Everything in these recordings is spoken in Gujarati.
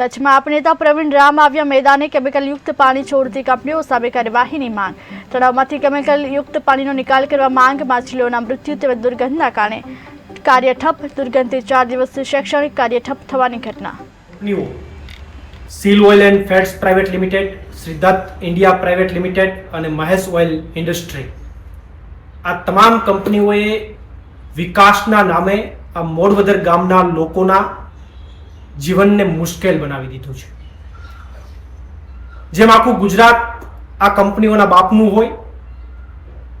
કચ્છમાં આપ નેતા પ્રવીણ રામ આવ્યા મેદાને કેમિકલયુક્ત પાણી છોડતી કંપનીઓ સામે કાર્યવાહીની માંગ. તળાવમાંથી કેમિકલયુક્ત પાણીનો નિકાલ કરવા માંગ, માછલીઓના મૃત્યુ તેમજ દુર્ગંધના કારણે. કાર્ય ઠપ દુર્ગંધથી ચાર દિવસથી શૈક્ષણિક કાર્ય ઠપ થવાની ઘટના. Seal oil and fats private limited Siddharth India private limited અને મહેશ ઓઇલ ઇન્ડસ્ટ્રી. આ તમામ કંપનીઓએ વિકાસના નામે આ મોડવદર ગામના લોકોના જીવનને મુશ્કેલ બનાવી દીધું છે. જેમ આખું ગુજરાત આ કંપનીઓના બાપનું હોય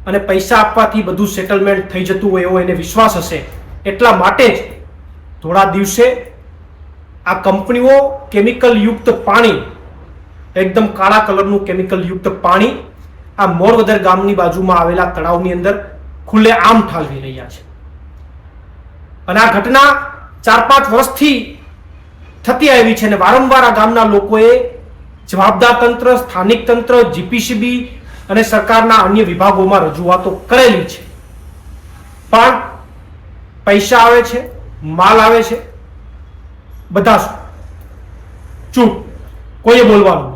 અને પૈસા આપવાથી બધું સેટલમેન્ટ થઈ જતું હોય એવો એને વિશ્વાસ હશે એટલા માટે જ થોડા દિવસે આ કંપનીઓ કેમિકલ યુક્ત પાણી, એકદમ કાળા કલરનું કેમિકલ યુક્ત પાણી આ મોરવદર ગામની બાજુમાં આવેલા તળાવની અંદર ખુલ્લે આમ ઠાલવી રહ્યા છે. અને આ ઘટના ચાર પાંચ વર્ષથી થતી આવી છે અને વારંવાર આ ગામના લોકોએ જવાબદાર તંત્ર સ્થાનિક તંત્ર જીપીસીબી અને સરકારના અન્ય વિભાગોમાં રજૂઆતો કરેલી છે. પણ પૈસા આવે છે, માલ આવે છે, બધા ચૂપ. કોઈએ બોલવાનું?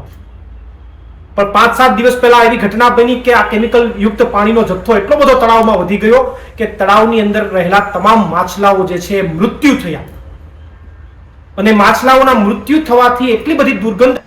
પણ પાંચ સાત દિવસ પહેલા એવી ઘટના બની કે આ કેમિકલ યુક્ત પાણીનો જથ્થો એટલો બધો તળાવમાં વધી ગયો કે તળાવની અંદર રહેલા તમામ માછલાઓ જે છે મૃત્યુ થયા. અને માછલાઓના મૃત્યુ થવાથી એટલી બધી દુર્ગંધ